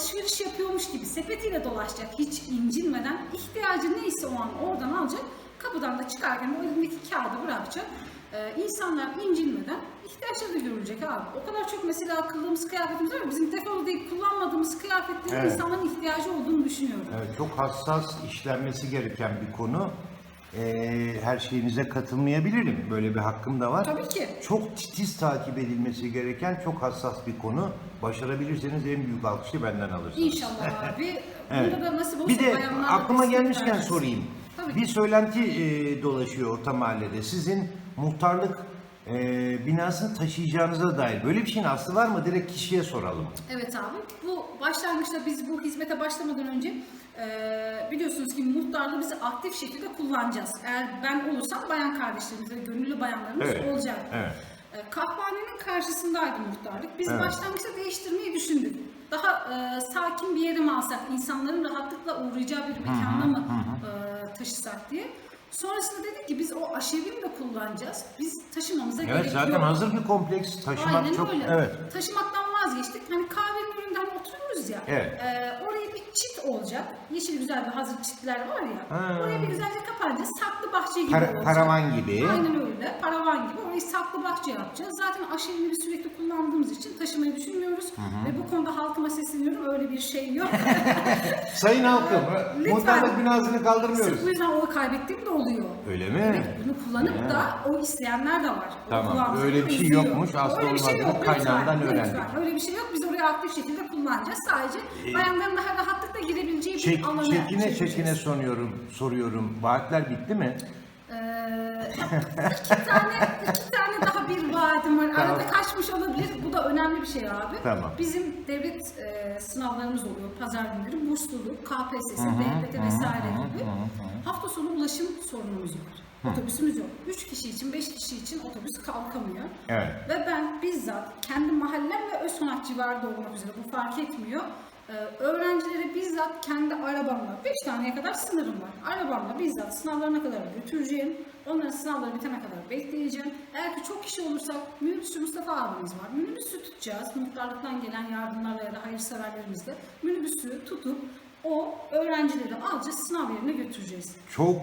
alışveriş yapıyormuş gibi sepetiyle dolaşacak hiç incinmeden ihtiyacı neyse o an oradan alacak kapıdan da çıkarken o elindeki kağıdı bırakacak. Ee, insanlar incinmeden ihtiyaçları da görülecek abi. O kadar çok mesela akıllığımız kıyafetimiz var bizim defolu deyip kullanmadığımız kıyafetlerin Evet. insanların ihtiyacı olduğunu düşünüyorum. Evet, çok hassas işlenmesi gereken bir konu. Ee, her şeyinize katılmayabilirim. Böyle bir hakkım da var. Tabii ki. Çok titiz takip edilmesi gereken çok hassas bir konu. Başarabilirseniz en büyük alkışı benden alırsınız. İnşallah abi. Evet. Bunda da nasip olsa Bir de aklıma destek gelmişken versin. sorayım. Tabii Bir ki. söylenti e, dolaşıyor orta mahallede. Sizin muhtarlık e, binasını taşıyacağınıza dair. Böyle bir şeyin aslı var mı? Direkt kişiye soralım. Evet abi. Bu başlangıçta biz bu hizmete başlamadan önce e, biliyorsunuz ki muhtarlığı biz aktif şekilde kullanacağız. Eğer ben olursam bayan kardeşlerimiz ve gönüllü bayanlarımız Evet, olacak. evet. E, kahvehanenin karşısındaydı muhtarlık. Biz Evet. başlangıçta değiştirmeyi düşündük. Daha e, sakin bir yere mi alsak, insanların rahatlıkla uğrayacağı bir mekana mı e, taşısak diye. Sonrasında dedik ki biz o aşevini de kullanacağız. Biz taşımamıza Evet gerek zaten yok. hazır bir kompleks. Taşımak Aynen çok... öyle. Evet. Taşımaktan vazgeçtik. Hani kahvenin önünde hani oturuyoruz ya. Evet. E, oraya olacak. Yeşil güzel bir hazır çitler var ya. Ha. Oraya bir güzelce kapanacağız. Saklı bahçe gibi Para- olacak. paravan gibi. Aynen öyle. Paravan gibi. Orayı saklı bahçe yapacağız. Zaten aşevini sürekli kullandığımız için taşımayı düşünmüyoruz. Ve bu konuda halkıma sesleniyorum. Öyle bir şey yok. Sayın halkım, Lütfen. muhtarlık binasını Sırf kaldırmıyoruz. bu yüzden o kaybettiğim de oluyor. Öyle mi? Evet, bunu kullanıp Ha. da o isteyenler de var. Tamam, öyle bir şey yokmuş, aslı Öyle bir şey yok, kaynağından öğrendik. Öyle bir şey yok. Biz oraya aktif şekilde kullanacağız. Sadece bayanların daha rahatlıkla girebileceği bir Çek, alana çekine çekine soruyorum, soruyorum. Vaatler bitti mi? Ee, iki tane, iki tane daha bir vaadim var. Tamam. Arada kaçmış olabilir. Bu da önemli bir şey abi. Tamam. Bizim devlet e, sınavlarımız oluyor. Pazar günleri bursluluk, KPSS, DYT vesaire gibi. Hafta sonu ulaşım sorunumuz var. Otobüsümüz yok. 3 kişi için, 5 kişi için otobüs kalkamıyor. Evet. Ve ben bizzat kendi mahallem ve Özkonak civarında olmak üzere bu fark etmiyor. Ee, öğrencileri bizzat kendi arabamla, 5 taneye kadar sınırım var. Arabamla bizzat sınavlarına kadar götüreceğim. Onların sınavları bitene kadar bekleyeceğim. Eğer ki çok kişi olursak minibüsçü Mustafa abimiz var. Minibüsü tutacağız. Muhtarlıktan gelen yardımlarla ya da hayırseverlerimizle. Minibüsü tutup o öğrencileri alacağız, sınav yerine götüreceğiz. Çok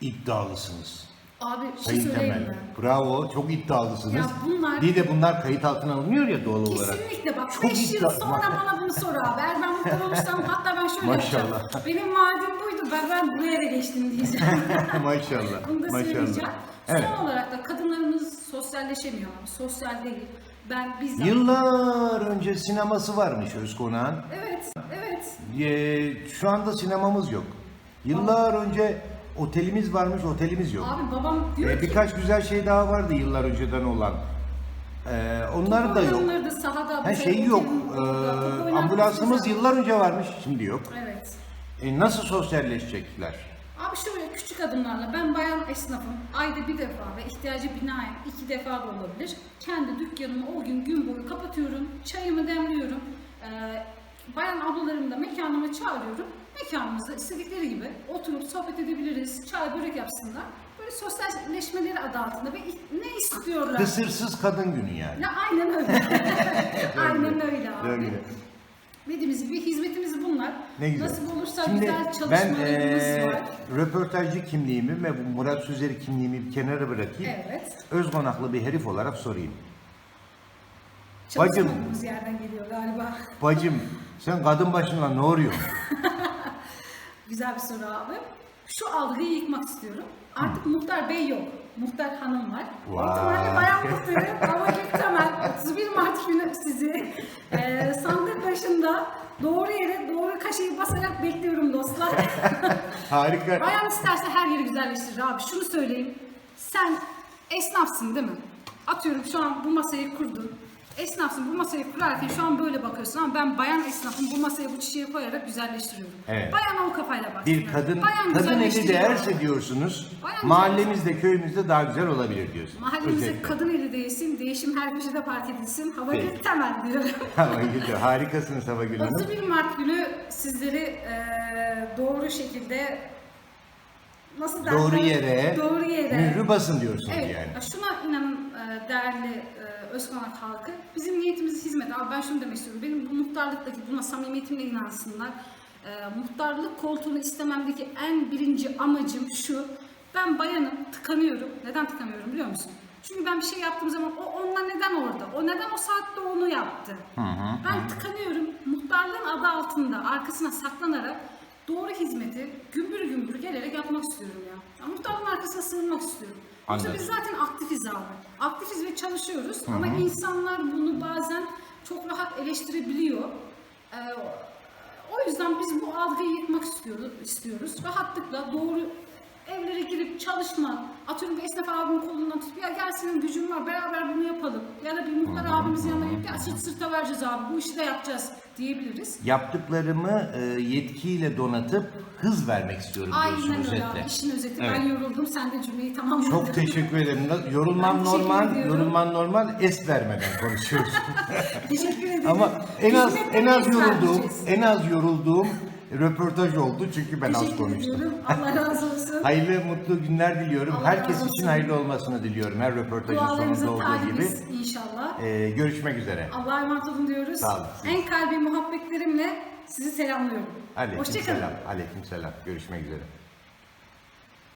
iddialısınız. Abi bir şey Sayın söyleyeyim Temel. mi? Bravo, çok iddialısınız. Ya bunlar- Bir de bunlar kayıt altına alınıyor ya doğal olarak. Kesinlikle bak Çok 5 yıl iddia- sonra bana bunu sor abi. Eğer ben muhtar olursam hatta ben şöyle Maşallah. yapacağım. Benim vaadim buydu. Ben, ben buraya da geçtim diyeceğim. maşallah, bunu da söyleyeceğim. maşallah. Evet. Son olarak da kadınlarımız sosyalleşemiyor abi. Sosyal değil. Ben bizzat... Yıllar önce sineması varmış Özkonak'ın. Evet, evet. Ee, şu anda sinemamız yok. Yıllar önce otelimiz varmış, otelimiz yok. Abi babam diyor Ee, ki... birkaç güzel şey daha vardı yıllar önceden olan. Ee, onlar da yok. oyunları da sahada... Her bize şey yok. Ee, ambulansımız yıllar önce varmış, şimdi yok. Evet. E, nasıl sosyalleşecekler? Abi şöyle küçük adımlarla ben bayan esnafım. Ayda bir defa ve ihtiyacı binaen iki defa da olabilir. Kendi dükkanımı o gün gün boyu kapatıyorum. Çayımı demliyorum. Ee, bayan ablalarımı da mekanıma çağırıyorum. Mekanımızda istedikleri gibi oturup sohbet edebiliriz. Çay börek yapsınlar. Böyle sosyalleşmeleri adı altında ve ne istiyorlar? Kısırsız kadın günü yani. Ya aynen öyle. aynen öyle abi. Öyle. Dediğimiz gibi hizmetimiz bunlar. Ne güzel. Nasip olursa Şimdi güzel ben çalışmalarımız eee, var. röportajcı kimliğimi ve bu Murat Süzeri kimliğimi bir kenara bırakayım. Evet. Özgonaklı bir herif olarak sorayım. Bacım. Yerden geliyor galiba. Bacım sen kadın başına ne arıyorsun? Güzel bir soru abi. Şu algıyı yıkmak istiyorum. Artık muhtar bey yok. Muhtar hanım var. Vay. Otomatik bayan muhtarı ama Göktemel 31 Mart günü sizi e, sandık başında doğru yere doğru kaşeyi basarak bekliyorum dostlar. Harika. bayan isterse her yeri güzelleştirir abi. Şunu söyleyeyim. Sen esnafsın değil mi? Atıyorum şu an bu masayı kurdun. Esnafsın bu masayı kurarken şu an böyle bakıyorsun ama ben bayan esnafım bu masaya bu çiçeği koyarak güzelleştiriyorum. Evet. Bayan o kafayla baksın. Bir kadın Bayan kadın eli değerse diyorsunuz. Bayan Mahallemizde, köyümüzde daha güzel olabilir diyorsunuz. Mahallemizde Özetle. kadın eli değilsin, değişim her köşede park edilsin. Hava bir temel diyorum. Tamam gidiyor. Harikasınız Hava Gül Hanım. 31 Mart günü sizleri eee, doğru şekilde nasıl derler? Doğru yere, Doğru yere. mührü basın diyorsunuz Evet, yani. şuna inanın e, değerli e, Özkonak halkı. Bizim niyetimiz hizmet. Abi ben şunu demek istiyorum. Benim bu muhtarlıktaki buna samimiyetimle inansınlar. E, muhtarlık koltuğunu istememdeki en birinci amacım şu. Ben bayanım, tıkanıyorum. Neden tıkanıyorum biliyor musun? Çünkü ben bir şey yaptığım zaman o onunla neden orada? O neden o saatte onu yaptı? ben tıkanıyorum. Muhtarlığın adı altında arkasına saklanarak doğru hizmeti gümbür gümbür gelerek yapmak istiyorum ya. ya muhtarlığın arkasına sığınmak istiyorum. Yoksa biz zaten aktifiz abi. Aktifiz ve çalışıyoruz ama insanlar bunu bazen çok rahat eleştirebiliyor. Ee, o yüzden biz bu algıyı yıkmak istiyoruz. istiyoruz. Rahatlıkla doğru evlere girip çalışma, atıyorum bir esnaf abimin kolundan tutup ya gel senin gücün var beraber bunu yapalım. Ya da bir muhtar abimizin yanına gidip ya sırt sırta vereceğiz abi bu işi de yapacağız diyebiliriz. Yaptıklarımı e, yetkiyle donatıp hız vermek istiyorum Aynen diyorsunuz öyle abi. özetle. İşin özeti. Evet. Ben yoruldum. Sen de cümleyi tamamladın. Çok teşekkür ederim. Yorulman Ben teşekkür normal, ediyorum. yorulman normal, es vermeden konuşuyoruz. Teşekkür ederim. Ama en az Hizmetle en az biz yorulduğum, en az yorulduğum röportaj oldu çünkü ben az konuştum. ediyorum. Allah razı olsun. Hayırlı, mutlu günler diliyorum. Allah Herkes için olsun. hayırlı olmasını diliyorum her röportajın sonunda olduğu gibi. inşallah. Ee, görüşmek üzere. Allah'a emanet olun diyoruz. Sağ olun. En kalbi muhabbetlerimle sizi selamlıyorum. Aleyküm Hoşçakalın. selam. Aleyküm selam. Görüşmek üzere.